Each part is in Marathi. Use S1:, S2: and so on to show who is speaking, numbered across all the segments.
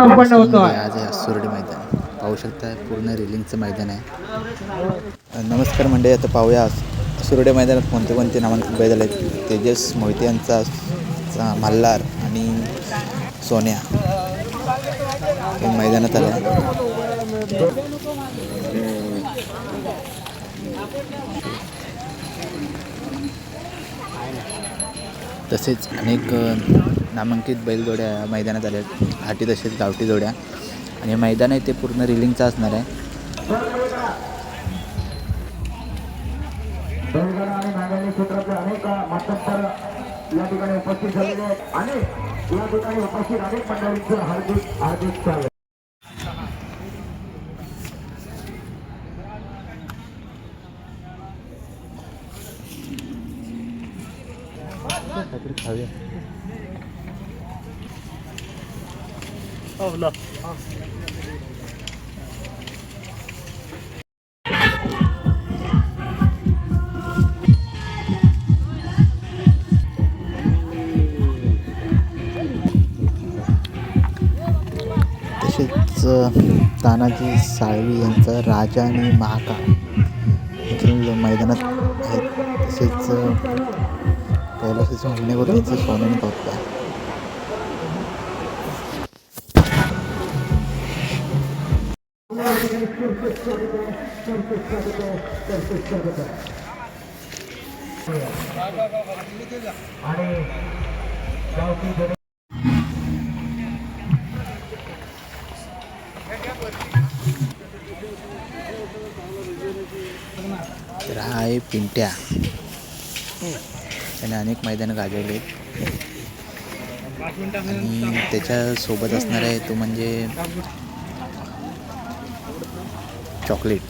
S1: संपन्न होतोय
S2: आज आहे सुरडी मैदान. पाहू शकता पूर्ण रिलिंगचं मैदान आहे. नमस्कार मंडळी आता पाहूया सुरडे मैदानात कोणते कोणते नामांकित बैल आहेत तेजस मोहिते यांचा मल्हार आणि सोन्या. हे मैदानात आलं. तसेच अनेक नामांकित बैलजोड्या मैदानात आल्या. आहेत हाटी तसेच गावठी जोड्या. आणि हे मैदान आहे ते पूर्ण रिलिंगचं असणार आहे.
S3: बैलगाडा स्वागत
S2: तसेच तानाजी साळवी यांचा राजा आणि महाकाळ देखील मैदानात आहेत. तसेच अ, होण्यावर यांचं सोन्याने पाहतो
S3: आणि
S2: तर हा आहे पिंट्या. त्याने अनेक मैदानं गाजवले. आणि त्याच्यासोबत असणार आहे तो म्हणजे चॉकलेट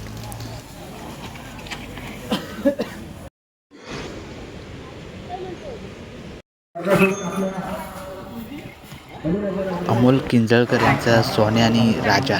S2: अमोल किंजळकर यांचा सोन्या आणि राजा.